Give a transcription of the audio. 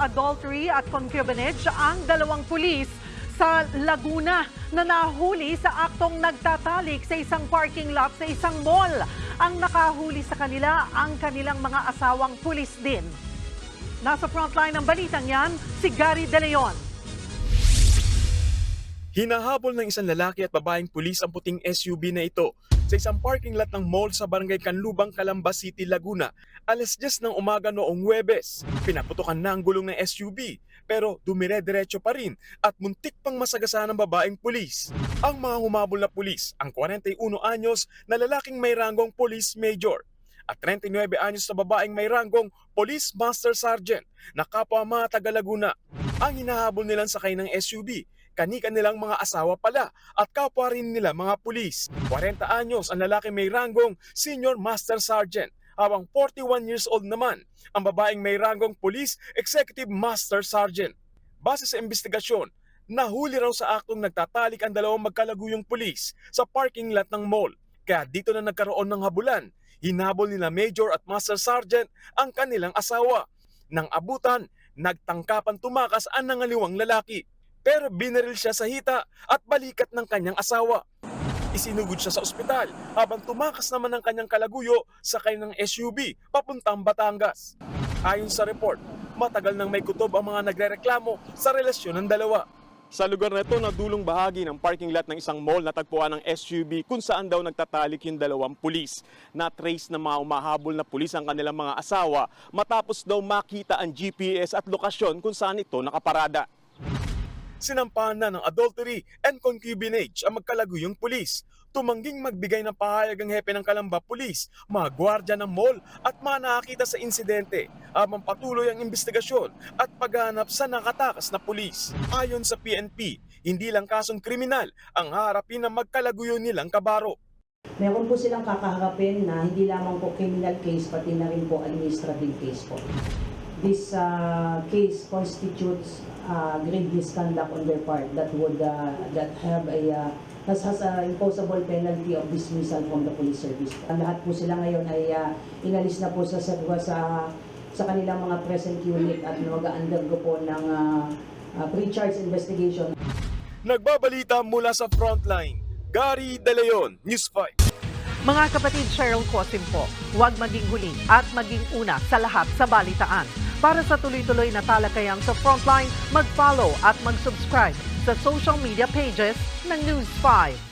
adultery at concubinage ang dalawang pulis sa Laguna na nahuli sa aktong nagtatalik sa isang parking lot sa isang mall. Ang nakahuli sa kanila ang kanilang mga asawang pulis din. Nasa frontline ng balitang yan, si Gary De Leon. Hinahabol ng isang lalaki at babaeng pulis ang puting SUV na ito sa isang parking lot ng mall sa barangay Canlubang, Calamba City, Laguna. Alas 10 ng umaga noong Huwebes. Pinaputukan na ang gulong ng SUV pero dumire-diretso pa rin at muntik pang masagasa ng babaeng pulis. Ang mga humabol na pulis, ang 41 anyos na lalaking may ranggong police major at 39 anyos na babaeng may ranggong Police Master Sergeant na kapwa mga taga Laguna. Ang hinahabol nilang sakay ng SUV, kanika nilang mga asawa pala at kapwa rin nila mga pulis. 40 anyos ang lalaki may ranggong Senior Master Sergeant habang 41 years old naman ang babaeng may ranggong Police Executive Master Sergeant. Base sa investigasyon, nahuli raw sa aktong nagtatalik ang dalawang magkalaguyong pulis sa parking lot ng mall. Kaya dito na nagkaroon ng habulan. Hinabol nila Major at Master Sergeant ang kanilang asawa. Nang abutan, nagtangkapan tumakas ang nangaliwang lalaki. Pero binaril siya sa hita at balikat ng kanyang asawa. Isinugod siya sa ospital habang tumakas naman ang kanyang kalaguyo sa kanyang SUV papuntang Batangas. Ayon sa report, matagal nang may kutob ang mga nagrereklamo sa relasyon ng dalawa. Sa lugar na ito, nadulong bahagi ng parking lot ng isang mall na tagpuan ng SUV kung saan daw nagtatalik yung dalawang pulis. Na-trace na mga umahabol na pulis ang kanilang mga asawa matapos daw makita ang GPS at lokasyon kung saan ito nakaparada. Sinampahan na ng adultery and concubinage ang magkalaguyong pulis. Tumangging magbigay ng pahayag ang hepe ng Kalamba Police, mga gwardya ng mall at mga nakakita sa insidente habang patuloy ang investigasyon at paghanap sa nakatakas na pulis. Ayon sa PNP, hindi lang kasong kriminal ang harapin ng magkalaguyo nilang kabaro. Meron po silang kakaharapin na hindi lamang po criminal case, pati na rin po administrative case po. This uh, case constitutes uh, grave misconduct on their part that would uh, that have a uh, has, has a imposable penalty of dismissal from the police service. Ang lahat po sila ngayon ay uh, inalis na po sa sa sa, sa kanilang mga present unit at mag-undergo po ng uh, uh, pre-charge investigation. Nagbabalita mula sa frontline, Gary De Leon, News 5. Mga kapatid Cheryl Cosim po, huwag maging huli at maging una sa lahat sa balitaan. Para sa tuloy-tuloy na talakayang sa Frontline, mag-follow at mag-subscribe sa social media pages ng News 5.